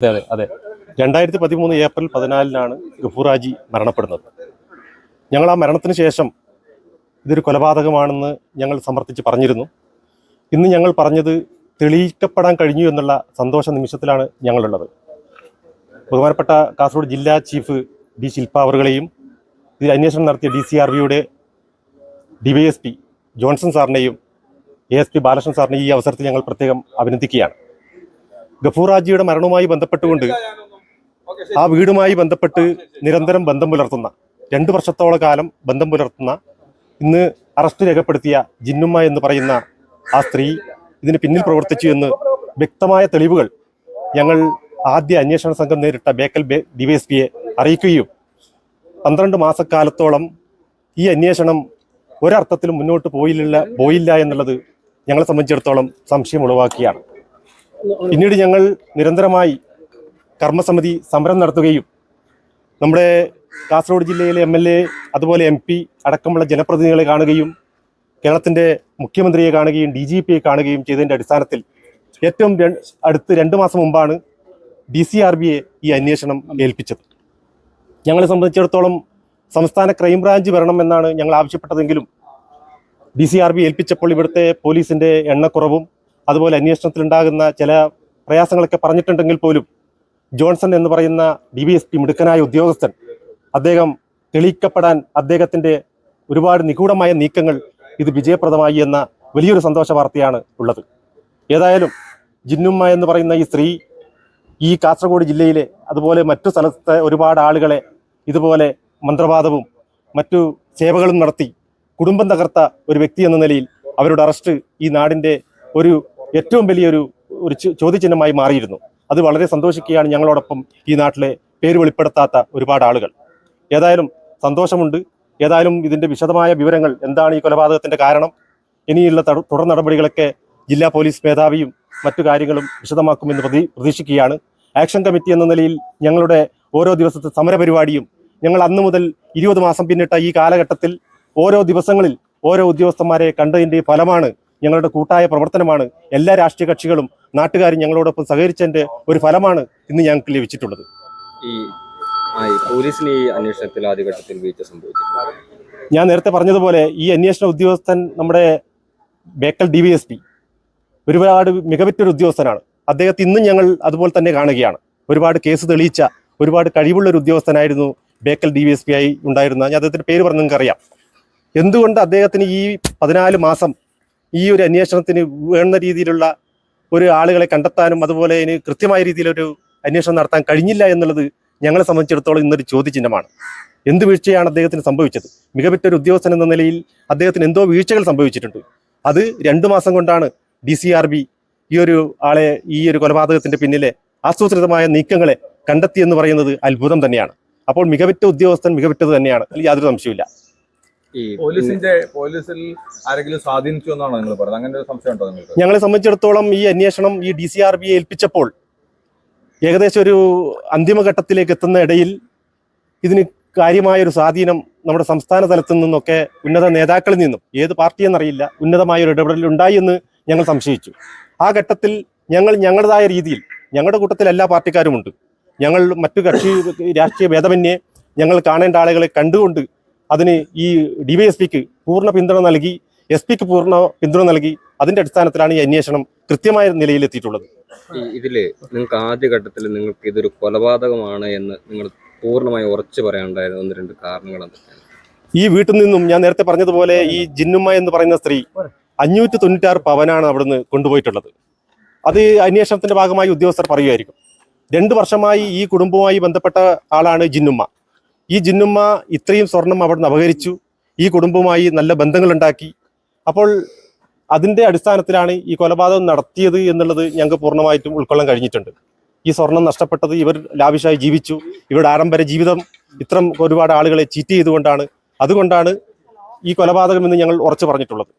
അതെ അതെ അതെ. രണ്ടായിരത്തി പതിമൂന്ന് ഏപ്രിൽ പതിനാലിനാണ് ഗഫൂറാജി മരണപ്പെടുന്നത്. ഞങ്ങൾ ആ മരണത്തിന് ശേഷം ഇതൊരു കൊലപാതകമാണെന്ന് ഞങ്ങൾ സമർത്ഥിച്ച് പറഞ്ഞിരുന്നു. ഇന്ന് ഞങ്ങൾ പറഞ്ഞത് തെളിയിക്കപ്പെടാൻ കഴിഞ്ഞു എന്നുള്ള സന്തോഷ നിമിഷത്തിലാണ് ഞങ്ങളുള്ളത്. ബഹുമാനപ്പെട്ട കാസർഗോഡ് ജില്ലാ ചീഫ് ഡി ശില്പ അവറുകളെയും ഇതിൽ അന്വേഷണം നടത്തിയ ഡി സി ആർ ബിയുടെ ഡിവൈഎസ്പി ജോൺസൺ സാറിനെയും എ എസ് പി ബാലകൃഷ്ണൻ സാറിനെ ഈ അവസരത്തിൽ ഞങ്ങൾ പ്രത്യേകം അഭിനന്ദിക്കുകയാണ്. ഗഫൂറാജിയുടെ മരണവുമായി ബന്ധപ്പെട്ടുകൊണ്ട് ആ വീടുമായി ബന്ധപ്പെട്ട് നിരന്തരം ബന്ധം പുലർത്തുന്ന രണ്ടു വർഷത്തോളം കാലം ബന്ധം പുലർത്തുന്ന ഇന്ന് അറസ്റ്റ് രേഖപ്പെടുത്തിയ ജിന്നുമ്മ എന്ന് പറയുന്ന ആ സ്ത്രീ ഇതിന് പിന്നിൽ പ്രവർത്തിച്ചു എന്ന് വ്യക്തമായ തെളിവുകൾ ഞങ്ങൾ ആദ്യ അന്വേഷണ സംഘം നേരിട്ട ബേക്കൽ ബേ ഡിവൈഎസ്പിയെ അറിയിക്കുകയും പന്ത്രണ്ട് മാസക്കാലത്തോളം ഈ അന്വേഷണം ഒരർത്ഥത്തിലും മുന്നോട്ട് പോയില്ല പോയില്ല എന്നുള്ളത് ഞങ്ങളെ സംബന്ധിച്ചിടത്തോളം സംശയം ഉളവാക്കിയാണ് പിന്നീട് ഞങ്ങൾ നിരന്തരമായി കർമ്മസമിതി സമരം നടത്തുകയും നമ്മുടെ കാസർഗോഡ് ജില്ലയിലെ എം എൽ എ അതുപോലെ എം പി അടക്കമുള്ള ജനപ്രതിനിധികളെ കാണുകയും കേരളത്തിന്റെ മുഖ്യമന്ത്രിയെ കാണുകയും ഡി ജി പിയെ കാണുകയും ചെയ്തതിന്റെ അടിസ്ഥാനത്തിൽ ഏറ്റവും അടുത്ത് രണ്ട് മാസം മുമ്പാണ് ഡി സി ആർ ബിയെ ഈ അന്വേഷണം ഏൽപ്പിച്ചത്. ഞങ്ങളെ സംബന്ധിച്ചിടത്തോളം സംസ്ഥാന ക്രൈംബ്രാഞ്ച് വരണം എന്നാണ് ഞങ്ങൾ ആവശ്യപ്പെട്ടതെങ്കിലും ഡി സി ആർ ബി ഏൽപ്പിച്ചപ്പോൾ ഇവിടുത്തെ പോലീസിന്റെ എണ്ണക്കുറവും അതുപോലെ അന്വേഷണത്തിലുണ്ടാകുന്ന ചില പ്രയാസങ്ങളൊക്കെ പറഞ്ഞിട്ടുണ്ടെങ്കിൽ പോലും ജോൺസൺ എന്ന് പറയുന്ന ഡി ബി എസ് പി മിടുക്കനായ ഉദ്യോഗസ്ഥൻ അദ്ദേഹം തെളിയിക്കപ്പെടാൻ അദ്ദേഹത്തിന്റെ ഒരുപാട് നിഗൂഢമായ നീക്കങ്ങൾ ഇത് വിജയപ്രദമായി എന്ന വലിയൊരു സന്തോഷ വാർത്തയാണ് ഉള്ളത്. ഏതായാലും ജിന്നുമ്മ എന്ന് പറയുന്ന ഈ സ്ത്രീ ഈ കാസർഗോഡ് ജില്ലയിലെ അതുപോലെ മറ്റു സ്ഥലത്തെ ഒരുപാട് ആളുകളെ ഇതുപോലെ മന്ത്രവാദവും മറ്റു സേവകളും നടത്തി കുടുംബം തകർത്ത ഒരു വ്യക്തി എന്ന നിലയിൽ അവരുടെ അറസ്റ്റ് ഈ നാടിന്റെ ഒരു ഏറ്റവും വലിയൊരു ഒരു ചോദ്യചിഹ്നമായി മാറിയിരുന്നു. അത് വളരെ സന്തോഷിക്കുകയാണ് ഞങ്ങളോടൊപ്പം ഈ നാട്ടിലെ പേര് വെളിപ്പെടുത്താത്ത ഒരുപാട് ആളുകൾ. ഏതായാലും സന്തോഷമുണ്ട്. ഏതായാലും ഇതിന്റെ വിശദമായ വിവരങ്ങൾ എന്താണ് ഈ കൊലപാതകത്തിന്റെ കാരണം? ഇനിയുള്ള തട- തുടർ നടപടികളൊക്കെ ജില്ലാ പോലീസ് മേധാവിയും മറ്റു കാര്യങ്ങളും വിശദമാക്കുമെന്ന് പ്രതി പ്രതീക്ഷിക്കുകയാണ്. ആക്ഷൻ കമ്മിറ്റി എന്ന നിലയിൽ ഞങ്ങളുടെ ഓരോ ദിവസത്തെ സമരപരിപാടിയും ഞങ്ങൾ അന്ന് മുതൽ ഇരുപത് മാസം പിന്നിട്ട ഈ കാലഘട്ടത്തിൽ ഓരോ ദിവസങ്ങളിൽ ഓരോ ഉദ്യോഗസ്ഥന്മാരെ കണ്ടതിന്റെ ഫലമാണ് ഞങ്ങളുടെ കൂട്ടായ പ്രവർത്തനമാണ് എല്ലാ രാഷ്ട്രീയ കക്ഷികളും നാട്ടുകാരും ഞങ്ങളോടൊപ്പം സഹകരിച്ചതിന്റെ ഒരു ഫലമാണ് ഇന്ന് ഞങ്ങൾക്ക് ലഭിച്ചിട്ടുള്ളത്. ഈ ഈ പോലീസിന് ഈ അന്വേഷണത്തിൽ ആദ്യഘട്ടത്തിൽ വീഴ്ച സംഭവിച്ചു ഞാൻ നേരത്തെ പറഞ്ഞതുപോലെ ഈ അന്വേഷണ ഉദ്യോഗസ്ഥൻ നമ്മുടെ Bekal D V S P ഒരുപാട് മികവറ്റൊരു ഉദ്യോഗസ്ഥനാണ്. അദ്ദേഹത്തെ ഇന്നും ഞങ്ങൾ അതുപോലെ തന്നെ കാണുകയാണ്. ഒരുപാട് കേസ് തെളിയിച്ച ഒരുപാട് കഴിവുള്ള ഒരു ഉദ്യോഗസ്ഥനായിരുന്നു Bekal D V S P ആയി ഉണ്ടായിരുന്ന ഞാൻ അദ്ദേഹത്തിന്റെ പേര് പറഞ്ഞു നിങ്ങൾക്ക് അറിയാം എന്തുകൊണ്ട് അദ്ദേഹത്തിന് ഈ പതിനാല് മാസം ഈ ഒരു അന്വേഷണത്തിന് വേണ്ട രീതിയിലുള്ള ഒരു ആളുകളെ കണ്ടെത്താനും അതുപോലെ ഇനി കൃത്യമായ രീതിയിലൊരു അന്വേഷണം നടത്താൻ കഴിഞ്ഞില്ല എന്നുള്ളത് ഞങ്ങളെ സംബന്ധിച്ചിടത്തോളം ഇന്നൊരു ചോദ്യചിഹ്നമാണ്. എന്ത് വീഴ്ചയാണ് അദ്ദേഹത്തിന് സംഭവിച്ചത്? മികവിറ്റ ഒരു ഉദ്യോഗസ്ഥൻ എന്ന നിലയിൽ അദ്ദേഹത്തിന് എന്തോ വീഴ്ചകൾ സംഭവിച്ചിട്ടുണ്ട്. അത് രണ്ടു മാസം കൊണ്ടാണ് ഡി സി ആർ ബി ഈ ഒരു ആളെ ഈ ഒരു കൊലപാതകത്തിന്റെ പിന്നിലെ ആസൂത്രിതമായ നീക്കങ്ങളെ കണ്ടെത്തി എന്ന് പറയുന്നത് അത്ഭുതം തന്നെയാണ്. അപ്പോൾ മികവിറ്റ ഉദ്യോഗസ്ഥൻ മികവിറ്റത് തന്നെയാണ്. യാതൊരു സംശയമില്ല ഈ പോലീസിന്റെ പോലീസിൽ ആരെങ്കിലും സ്വാധീനിച്ചു എന്നാണോ നിങ്ങൾ പറയുന്നത്? അങ്ങനെ ഒരു സംശയം ഉണ്ടോ നിങ്ങൾക്ക്? ഞങ്ങളെ സംബന്ധിച്ചിടത്തോളം ഈ അന്വേഷണം ഈ ഡി സി ആർ ബിയെ ഏൽപ്പിച്ചപ്പോൾ ഏകദേശം ഒരു അന്തിമഘട്ടത്തിലേക്ക് എത്തുന്ന ഇടയിൽ ഇതിന് കാര്യമായ ഒരു സ്വാധീനം നമ്മുടെ സംസ്ഥാന തലത്തിൽ നിന്നൊക്കെ ഉന്നത നേതാക്കളിൽ നിന്നും ഏത് പാർട്ടിയെന്നറിയില്ല ഉന്നതമായ ഒരു ഇടപെടൽ ഉണ്ടായി എന്ന് ഞങ്ങൾ സംശയിച്ചു. ആ ഘട്ടത്തിൽ ഞങ്ങൾ ഞങ്ങളുടേതായ രീതിയിൽ ഞങ്ങളുടെ കൂട്ടത്തിൽ എല്ലാ പാർട്ടിക്കാരുമുണ്ട്. ഞങ്ങൾ മറ്റു കക്ഷി രാഷ്ട്രീയ ഭേദമന്യേ ഞങ്ങൾ കാണേണ്ട ആളുകളെ കണ്ടുകൊണ്ട് അതിന് ഈ ഡിവൈഎസ്പിക്ക് പൂർണ പിന്തുണ നൽകി എസ് പിക്ക് പൂർണ പിന്തുണ നൽകി അതിന്റെ അടിസ്ഥാനത്തിലാണ് ഈ അന്വേഷണം കൃത്യമായ നിലയിലെത്തിയിട്ടുള്ളത് ഇതിൽ നിങ്ങൾക്ക് ആദ്യഘട്ടത്തിൽ നിങ്ങൾക്ക് ഇതൊരു കൊലപാതകമാണ് എന്ന് നിങ്ങൾ പൂർണമായി ഉറച്ചു പറയാനുണ്ടായിരുന്നു. ഒന്ന് രണ്ട് കാരണങ്ങൾ എന്തൊക്കെയാണ്? ഈ വീട്ടിൽ നിന്നും ഞാൻ നേരത്തെ പറഞ്ഞതുപോലെ ഈ ജിന്നുമ്മ എന്ന് പറയുന്ന സ്ത്രീ അഞ്ഞൂറ്റി തൊണ്ണൂറ്റാറ് പവനാണ് അവിടുന്ന് കൊണ്ടുപോയിട്ടുള്ളത്. അത് അന്വേഷണത്തിന്റെ ഭാഗമായി ഉദ്യോഗസ്ഥർ പറയുമായിരിക്കും. രണ്ടു വർഷമായി ഈ കുടുംബവുമായി ബന്ധപ്പെട്ട ആളാണ് ജിന്നുമ്മ. ഈ ജിന്നുമ്മ ഇത്രയും സ്വർണം അവിടുന്ന് അപഹരിച്ചു. ഈ കുടുംബവുമായി നല്ല ബന്ധങ്ങളുണ്ടാക്കി. അപ്പോൾ അതിന്റെ അടിസ്ഥാനത്തിലാണ് ഈ കൊലപാതകം നടത്തിയത് എന്നുള്ളത് ഞങ്ങൾക്ക് പൂർണമായിട്ടും ഉൾക്കൊള്ളാൻ കഴിഞ്ഞിട്ടുണ്ട്. ഈ സ്വർണം നഷ്ടപ്പെട്ടത് ഇവർ ലാവിഷായി ജീവിച്ചു. ഇവരുടെ ആരംഭര ജീവിതം ഇത്തരം ഒരുപാട് ആളുകളെ ചീറ്റ് ചെയ്തുകൊണ്ടാണ്. അതുകൊണ്ടാണ് ഈ കൊലപാതകം എന്ന് ഞങ്ങൾ ഉറച്ചു പറഞ്ഞിട്ടുള്ളത്.